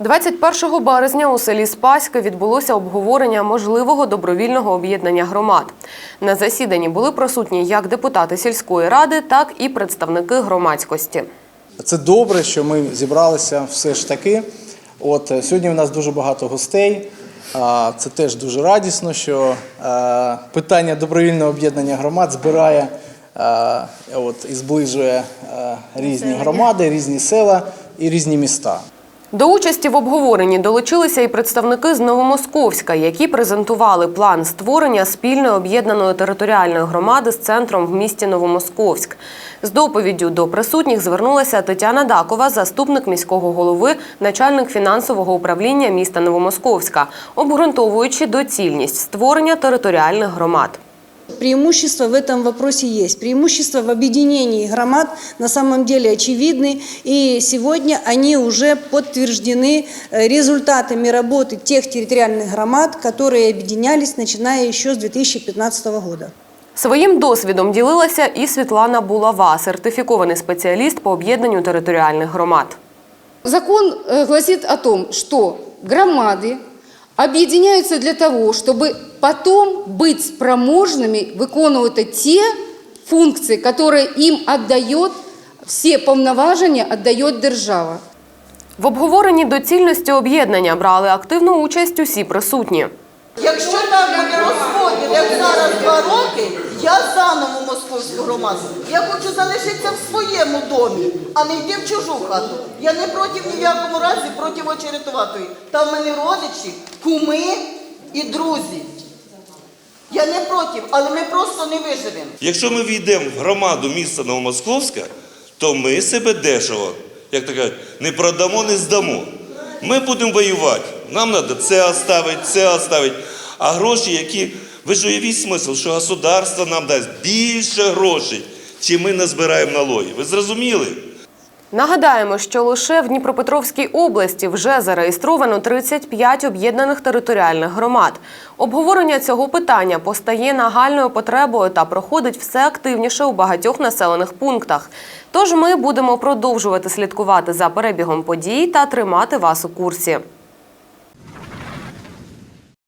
21 березня у селі Спаське відбулося обговорення можливого добровільного об'єднання громад. На засіданні були присутні як депутати сільської ради, так і представники громадськості. Це добре, що ми зібралися все ж таки. От е, сьогодні у нас дуже багато гостей. Це теж дуже радісно, що е, питання добровільного об'єднання громад збирає е, от, і зближує різні громади, різні села і різні міста. До участі в обговоренні долучилися і представники з Новомосковська, які презентували план створення спільної об'єднаної територіальної громади з центром в місті Новомосковськ. З доповіддю до присутніх звернулася Тетяна Дакова, заступник міського голови, начальник фінансового управління міста Новомосковська, обґрунтовуючи доцільність створення територіальних громад. Преимущества в этом вопросе есть. Преимущества в объединении громад на самом деле очевидны. И сегодня они уже подтверждены э, результатами работы тех территориальных громад, которые объединялись, начиная еще с 2015 года. Своїм досвідом ділилася і Світлана Булава, сертифікований спеціаліст по об'єднанню територіальних громад. Закон э, гласит о том, что громады объединяются для того, чтобы потом быть спроможными выполнять те функции, которые им отдает, все повноважения отдает держава. В обговоренні доцільності об'єднання брали активну участь усі присутні. Якщо так московську громаду. Я хочу залишитися в своєму домі, а не йти в чужу хату. Я не проти в якому разі проти очеретуватої. Та в мене родичі, куми і друзі. Я не проти, але ми просто не виживемо. Якщо ми війдемо в громаду міста Новомосковська, то ми себе дешево, як то кажуть, не продамо, не здамо. Ми будемо воювати. Нам треба це оставити, це оставити. А гроші, які ви ж уявіть смисл, що государство нам дасть більше грошей, чим ми назбираємо налоги. Ви зрозуміли? Нагадаємо, що лише в Дніпропетровській області вже зареєстровано 35 об'єднаних територіальних громад. Обговорення цього питання постає нагальною потребою та проходить все активніше у багатьох населених пунктах. Тож ми будемо продовжувати слідкувати за перебігом подій та тримати вас у курсі.